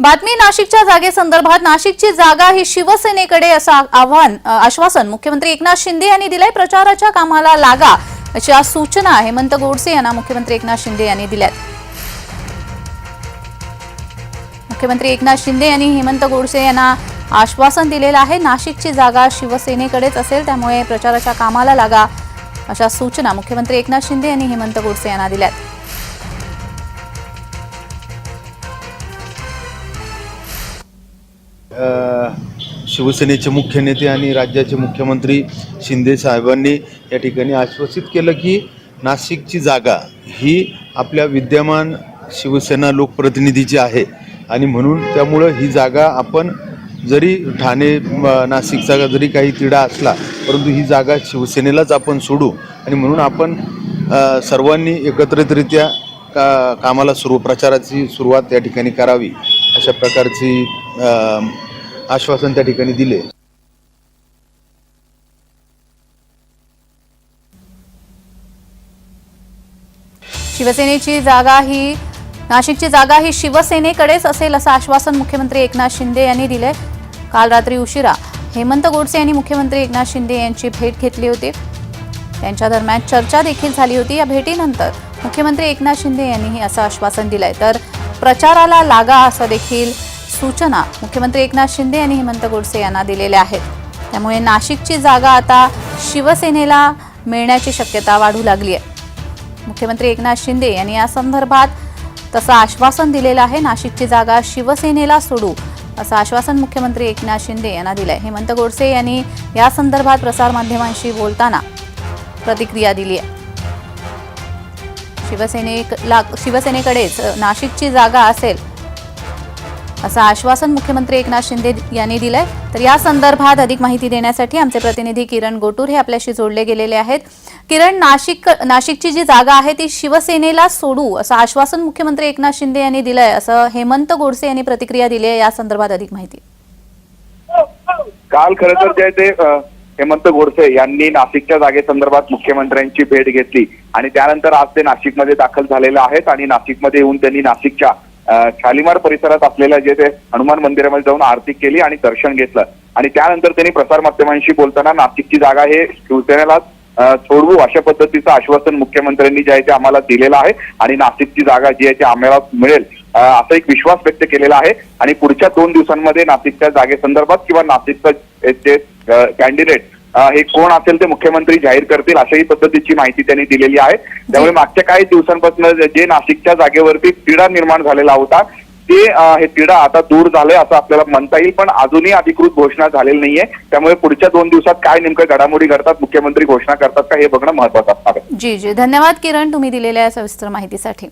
बातमी नाशिकच्या जागेसंदर्भात नाशिकची जागा ही शिवसेनेकडे असं आव्हान आश्वासन मुख्यमंत्री एकनाथ शिंदे यांनी दिलंय. प्रचाराच्या कामाला लागा अशा सूचना हेमंत गोडसे यांना मुख्यमंत्री एकनाथ शिंदे यांनी दिल्यात. मुख्यमंत्री एकनाथ शिंदे यांनी हेमंत गोडसे यांना आश्वासन दिलेलं आहे. नाशिकची जागा शिवसेनेकडेच असेल त्यामुळे प्रचाराच्या कामाला लागा अशा सूचना मुख्यमंत्री एकनाथ शिंदे यांनी हेमंत गोडसे यांना दिल्यात. शिवसेनेचे मुख्य नेते आणि राज्याचे मुख्यमंत्री शिंदे साहेबांनी या ठिकाणी आश्वासित केलं की नाशिकची जागा ही आपल्या विद्यमान शिवसेना लोकप्रतिनिधीची आहे आणि म्हणून त्यामुळं ही जागा आपण जरी ठाणे नाशिकचा जरी काही तिढा असला परंतु ही जागा शिवसेनेलाच आपण सोडू आणि म्हणून आपण सर्वांनी एकत्रितरित्या का कामाला सुरू प्रचाराची सुरुवात या ठिकाणी करावी. अशा प्रकारची आश्वासन त्या ठिकाणी दिले. शिवसेनेची जागा ही नाशिकची जागा ही शिवसेनेकडेच असेल असं आश्वासन मुख्यमंत्री एकनाथ शिंदे यांनी दिलंय. काल रात्री उशिरा हेमंत गोडसे यांनी मुख्यमंत्री एकनाथ शिंदे यांची भेट घेतली होती. त्यांच्या दरम्यान चर्चा देखील झाली होती. या भेटीनंतर मुख्यमंत्री एकनाथ शिंदे यांनीही असं आश्वासन दिलंय. तर प्रचाराला लागा असं देखील सूचना मुख्यमंत्री एकनाथ शिंदे यांनी हेमंत गोडसे यांना दिलेल्या आहेत. त्यामुळे नाशिकची जागा आता शिवसेनेला मिळण्याची शक्यता वाढू लागली आहे. मुख्यमंत्री एकनाथ शिंदे यांनी या संदर्भात तसं आश्वासन दिलेलं आहे नाशिकची जागा शिवसेनेला सोडू असं आश्वासन मुख्यमंत्री एकनाथ शिंदे यांना दिलं आहे हेमंत गोडसे यांनी या संदर्भात प्रसारमाध्यमांशी बोलताना प्रतिक्रिया दिली आहे. शिवसेनेला शिवसेनेकडेच नाशिकची जागा असेल असं आश्वासन मुख्यमंत्री एकनाथ शिंदे यांनी दिलंय. तर या संदर्भात अधिक माहिती देण्यासाठी आमचे प्रतिनिधी किरण गोटूर हे आपल्याशी जोडले गेलेले आहेत. किरण नाशिक नाशिकची जी जागा आहे ती शिवसेनेला सोडू असं आश्वासन मुख्यमंत्री एकनाथ शिंदे यांनी दिलंय असं हेमंत गोडसे यांनी प्रतिक्रिया दिली आहे या संदर्भात अधिक माहिती. काल खरं तर जे ते हेमंत गोडसे यांनी नाशिकच्या जागेसंदर्भात मुख्यमंत्र्यांची भेट घेतली. आणि त्यानंतर आज ते नाशिकमध्ये दाखल झालेले आहेत आणि नाशिकमध्ये येऊन त्यांनी नाशिकच्या शालिमार परिसरात असलेल्या जे ते हनुमान मंदिरामध्ये जाऊन आरती केली आणि दर्शन घेतलं. आणि त्यानंतर त्यांनी प्रसारमाध्यमांशी बोलताना नाशिकची जागा हे शिवसेनेला सोडवू अशा पद्धतीचं आश्वासन मुख्यमंत्र्यांनी जे आहे ते आम्हाला दिलेलं आहे. आणि नाशिकची जागा जी आहे ती आम्हाला मिळेल. असा एक विश्वास व्यक्त केलेला आहे. आणि पुढच्या दोन दिवसांमध्ये नाशिकच्या जागेसंदर्भात किंवा नाशिकचं जे कॅन्डिडेट हे कोण असेल ते मुख्यमंत्री जाहीर करतील अशाही पद्धतीची माहिती त्यांनी दिलेली आहे. त्यामुळे मागच्या काही दिवसांपासून जे नाशिकच्या जागेवरती तिढा निर्माण झालेला होता ते हे तिढा आता दूर झालंय असं आपल्याला म्हणता येईल पण अजूनही अधिकृत घोषणा झालेली नाहीये. त्यामुळे पुढच्या दोन दिवसात काय नेमकं घडामोडी घडतात मुख्यमंत्री घोषणा करतात का हे बघणं महत्वाचं असणार जी जी. धन्यवाद किरण तुम्ही दिलेल्या सविस्तर माहितीसाठी.